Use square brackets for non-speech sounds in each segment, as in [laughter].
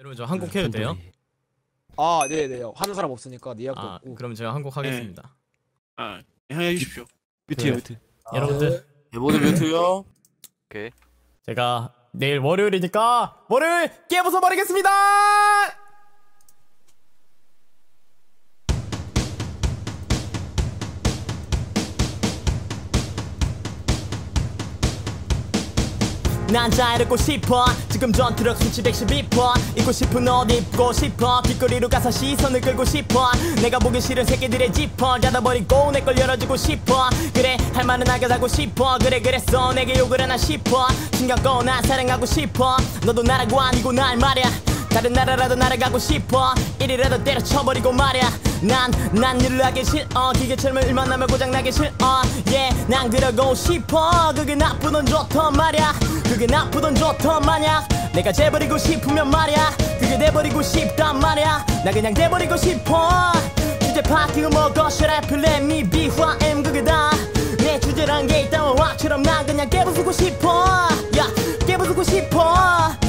여러분 저 한곡 해도 돼요? 아, 네, 네. 하는 사람 없으니까 니약도 아 없고. 그럼 제가 한곡 하겠습니다. 아, 해 주십시오. 뮤트요 네. 뮤트 여러분들 대보드 뮤트요 제가 내일 월요일이니까 월요일 깨부숴 버리겠습니다. 난 자유롭고 싶어. 지금 전투력 수치 112% 있고 싶은 옷 입고 싶어. 길거리로 가서 시선을 끌고 싶어. 내가 보기 싫은 새끼들의 지퍼. 닫아버리고 내 걸 열어주고 싶어. 그래 할 말은 하게 하고 싶어. 그래 그랬어. 내게 욕을 하나 싶어. 신경 꺼난 사랑하고 싶어. 너도 나라고 아니고 날 말야 다른 나라라도 날아가고 싶어. 이리라도 때려쳐버리고 말야 난, 난 일을 하기 싫어. 기계처럼 일만 하면 고장나기 싫어. yeah, 난 그러고 싶어. 그게 나쁘던 좋던 말야 그게 나쁘던 좋던 마냥. 내가 재버리고 싶으면 말야. 그게 돼버리고 싶단 말야. 나 그냥 돼버리고 싶어. 주제 up let me be who I am. 그게 다내 주제란 게 있다면 와처럼 난 그냥 깨부수고 싶어. 야 깨부수고 싶어.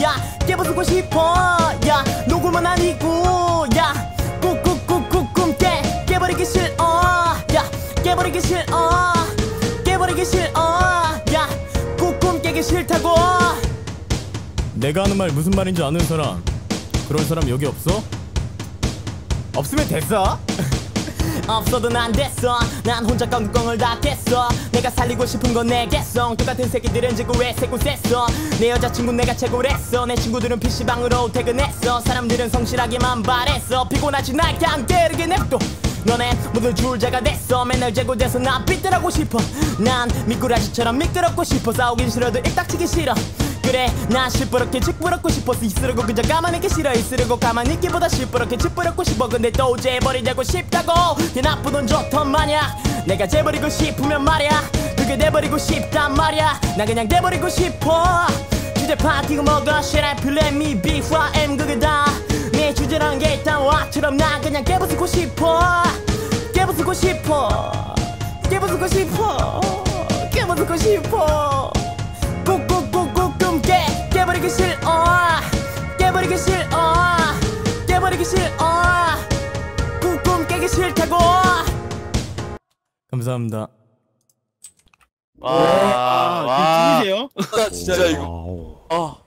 야 깨부수고 싶어. 야 녹음은 아니고. 야 꾹꾹꾹꾹꾹 깨. 깨버리기 싫어. 야 깨버리기 싫어. 깨버리기 싫어 깨기 싫다고. 내가 하는 말 무슨 말인지 아는 사람. 그런 사람 여기 없어? 없으면 됐어. [laughs] 없어도 난 됐어. 난 혼자 꽁꽁을 다 깼어. 내가 살리고 싶은 건내 개성. 똑같은 새끼들은 지구에 새고 셌어. 내 여자친구 내가 최고랬어. 내 친구들은 PC방으로 퇴근했어. 사람들은 성실하게만 바랬어. 피곤하지 날 그냥 게으르게 냅둬 너네 모두 줄자가 됐어. 맨날 재고돼서 나 삐뚤하고 싶어. 난 미꾸라지처럼 미끄럽고 싶어. 싸우긴 싫어도 일딱치기 싫어. 그래 난 시끄럽게 짓부럽고 싶어서 있으려고 그저 가만히 있기 싫어. 있으려고 가만히 있기보다 시끄럽게 짓부럽고 싶어. 근데 또 재버리자고 싶다고. 네 나쁘던 좋던 마냥 내가 재버리고 싶으면 말야. 그게 돼버리고 싶단 말야. 나 그냥 돼버리고 싶어. 주제 파티고 먹어. Be who I am 그게 다 내 주제란 게 있단 와처럼 나 그냥 깨부수고 싶어. 깨부수고 싶어. 깨부수고 싶어. 깨부수고 싶어. 꾹꾹꾹꾹 깨 깨버리기 싫어. 깨버리기 싫어. 깨버리기 싫어. 꾹꾹 깨기 싫다고. 감사합니다. 아, 아, 아, 진짜 이거. 아